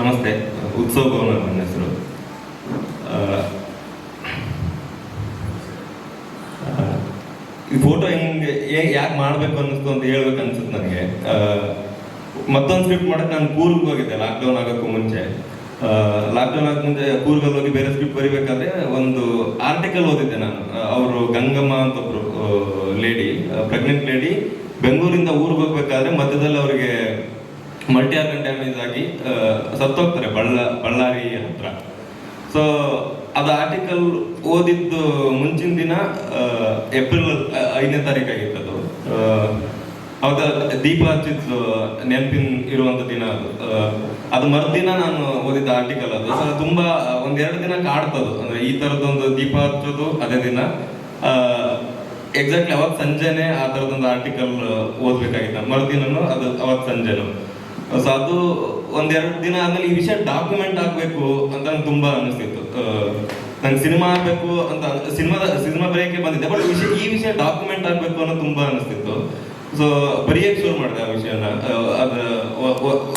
ನಮಸ್ತೆ. ಉತ್ಸವ ಭವನ ನನ್ನ ಹೆಸರು ಈ ಫೋಟೋ ಹೆಂಗೆ ಯಾಕೆ ಮಾಡಬೇಕು ಅನ್ನಿಸ್ತು ಅಂತ ಹೇಳ್ಬೇಕು ಅನ್ಸುತ್ತೆ ನನಗೆ. ಮತ್ತೊಂದು ಸ್ಕ್ರಿಪ್ಟ್ ಮಾಡಕ್ಕೆ ನಾನು ಕೂರ್ಗ್ ಹೋಗಿದ್ದೆ ಲಾಕ್ಡೌನ್ ಆಗೋಕ್ಕೂ ಮುಂಚೆ. ಲಾಕ್ಡೌನ್ ಆಗೋ ಮುಂಚೆ ಕೂರ್ಗಲ್ಲಿ ಹೋಗಿ ಬೇರೆ ಸ್ಕ್ರಿಪ್ಟ್ ಬರಿಬೇಕಾದ್ರೆ ಒಂದು ಆರ್ಟಿಕಲ್ ಓದಿದ್ದೆ ನಾನು. ಅವರು ಗಂಗಮ್ಮ ಅಂತ ಒಬ್ರು ಲೇಡಿ ಪ್ರೆಗ್ನೆಂಟ್ ಲೇಡಿ ಬೆಂಗಳೂರಿಂದ ಮಲ್ಟಿ ಆರ್ಗನ್ ಡ್ಯಾಮೇಜ್ ಆಗಿ ಸತ್ತೋಗ್ತಾರೆ ಬಳ್ಳ, ಬಳ್ಳಾರಿ ಹತ್ರ. ಸೊ ಅದು ಆರ್ಟಿಕಲ್ ಓದಿದ್ದು ಮುಂಚಿನ ದಿನ ಏಪ್ರಿಲ್ ಐದನೇ ತಾರೀಕಾಗಿತ್ತು ಅದು. ಅವಾಗ ದೀಪ ಹಚ್ಚಿದ್ದು ನೆನಪಿನ ಇರುವಂತ ದಿನ ಅದು. ಅದು ಮರುದಿನ ನಾನು ಓದಿದ್ದ ಆರ್ಟಿಕಲ್ ಅದು. ಸೊ ತುಂಬಾ, ಒಂದೆರಡು ದಿನ ಕಾಡ್ತದು. ಅಂದ್ರೆ ಈ ತರದೊಂದು ದೀಪ ಹಚ್ಚೋದು, ಅದೇ ದಿನ. ಎಕ್ಸಾಕ್ಟ್ಲಿ ಅವಾಗ ಸಂಜೆನೆ ಆ ತರದೊಂದು ಆರ್ಟಿಕಲ್ ಓದ್ಬೇಕಾಗಿತ್ತು. ಮರುದಿನನು ಅದು, ಅವಾಗ ಸಂಜೆನು. ಸೊ ಅದು ಒಂದೆರಡು ದಿನ ಆದ್ಮೇಲೆ ಈ ವಿಷಯ ಡಾಕ್ಯುಮೆಂಟ್ ಆಗ್ಬೇಕು ಅಂತ ನಂಗೆ ತುಂಬಾ ಅನಿಸ್ತಿತ್ತು ನಂಗೆ ಸಿನಿಮಾ ಆಗ್ಬೇಕು ಅಂತ ಸಿನಿಮಾದ, ಸಿನಿಮಾ ಬರೆಯಕ್ಕೆ ಬಂದಿದ್ದೆ. ಬಟ್ ವಿಷಯ, ಈ ವಿಷಯ ಡಾಕ್ಯುಮೆಂಟ್ ಆಗ್ಬೇಕು ಅನ್ನೋ ತುಂಬಾ ಅನಿಸ್ತಿತ್ತು ಸೊ ಬರೆಯಕ್ಕೆ ಶುರು ಮಾಡಿದೆ ಆ ವಿಷಯನ. ಅದು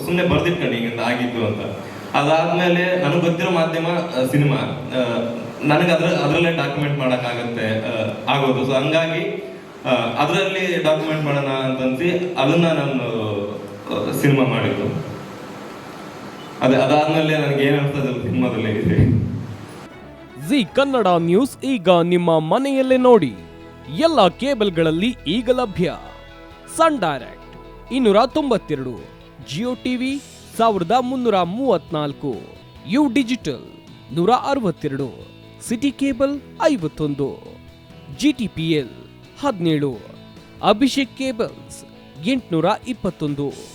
ಸುಮ್ಮನೆ ಬರ್ದಿಟ್ಕೊಂಡು ಹಿಂಗಿಂದ ಆಗಿತ್ತು ಅಂತ. ಅದಾದ್ಮೇಲೆ ನನಗೆ ಗೊತ್ತಿರೋ ಮಾಧ್ಯಮ ಸಿನಿಮಾ. ನನಗೆ ಅದ್ರ, ಅದರಲ್ಲೇ ಡಾಕ್ಯುಮೆಂಟ್ ಮಾಡೋಕ್ಕಾಗತ್ತೆ ಆಗೋದು. ಸೊ ಹಂಗಾಗಿ ಅದರಲ್ಲಿ ಡಾಕ್ಯುಮೆಂಟ್ ಮಾಡೋಣ ಅಂತಂದು ಅದನ್ನ ನಾನು ಸಿನಿಮಾ ಮಾಡಿದ್ದು. ಅದೇ, ಅದಾದ್ಮೇಲೆ ನನಗೆ ಏನು ಅನ್ಸ್ತದೆ ಸಿನಿಮಾದಲ್ಲಿ ಜಿ ಕನ್ನಡ ನ್ಯೂಸ್ ಈಗ ನಿಮ್ಮ ಮನೆಯಲ್ಲೇ ನೋಡಿ. ಎಲ್ಲ ಕೇಬಲ್ಗಳಲ್ಲಿ ಈಗ ಲಭ್ಯ. ಸನ್ ಡೈರೆಕ್ಟ್ ಇನ್ನೂರ ತೊಂಬತ್ತೆರಡು, ಜಿಯೋ ಟಿವಿ ಸಾವಿರದ ಮುನ್ನೂರ ಮೂವತ್ನಾಲ್ಕು, ಯು ಡಿಜಿಟಲ್ ನೂರ ಅರವತ್ತೆರಡು, ಸಿಟಿ ಕೇಬಲ್ ಐವತ್ತೊಂದು ಜಿ ಟಿ ಪಿ ಎಲ್ ಹದಿನೇಳು, ಅಭಿಷೇಕ್ ಕೇಬಲ್ಸ್ ಎಂಟುನೂರ ಇಪ್ಪತ್ತೊಂದು.